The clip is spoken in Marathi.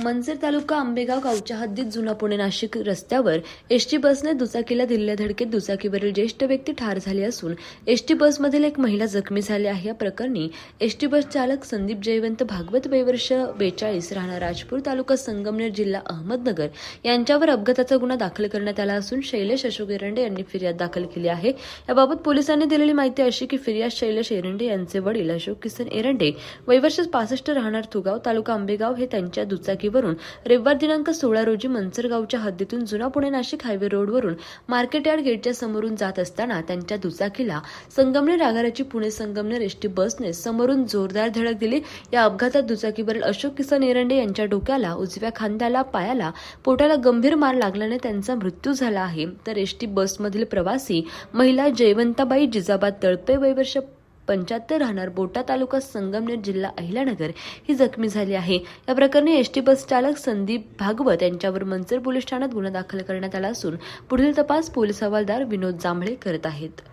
मंजर तालुका आंबेगाव गावच्या हद्दीत जुना पुणे नाशिक रस्त्यावर एसटी बसने दुचाकीला दिलेल्या धडकेत दुचाकीवरील ज्येष्ठ व्यक्ती ठार झाली असून एसटी बसमधील एक महिला जखमी झाली आहे. या प्रकरणी एसटी बस चालक संदीप जयवंत भागवत वयवर्ष बेचाळीस राहणार राजपूर तालुका संगमनेर जिल्हा अहमदनगर यांच्यावर अपघाताचा गुन्हा दाखल करण्यात आला असून शैलेश अशोक एरंडे यांनी फिर्याद दाखल केली आहे. याबाबत पोलिसांनी दिलेली माहिती अशी की फिर्याद शैलेश एरंडे यांचे वडील अशोक किसन एरंडे वयवर्ष पासष्ट राहणार थुगाव तालुका आंबेगाव हे त्यांच्या दुचाकीवरून रविवार दिनांक सोळा रोजी मंचरगावच्या हद्दीतून जुना पुणे नाशिक हायवे रोडवरून मार्केट यार्ड गेटच्या समोरून जात असताना त्यांच्या दुचाकीला संगमनेर आगाराची पुणे संगमनेर एसटी बसने समोरून जोरदार धडक दिली. या अपघातात दुचाकीवरील अशोक किसन एरंडे यांच्या डोक्याला उजव्या खांद्याला पायाला पोटाला गंभीर मार लागल्याने त्यांचा मृत्यू झाला आहे. तर एसटी बसमधील प्रवासी महिला जयवंताबाई जिजाबाद तळपे वयवर्ष पंच्याहत्तर राहणार बोटा तालुका संगमनेर जिल्हा अहिल्यानगर ही जखमी झाली आहे. या प्रकरणी एसटी बस चालक संदीप भागवत यांच्यावर मंचर पोलीस ठाण्यात गुन्हा दाखल करण्यात आला असून पुढील तपास पोलीस हवालदार विनोद जांभळे करत आहेत.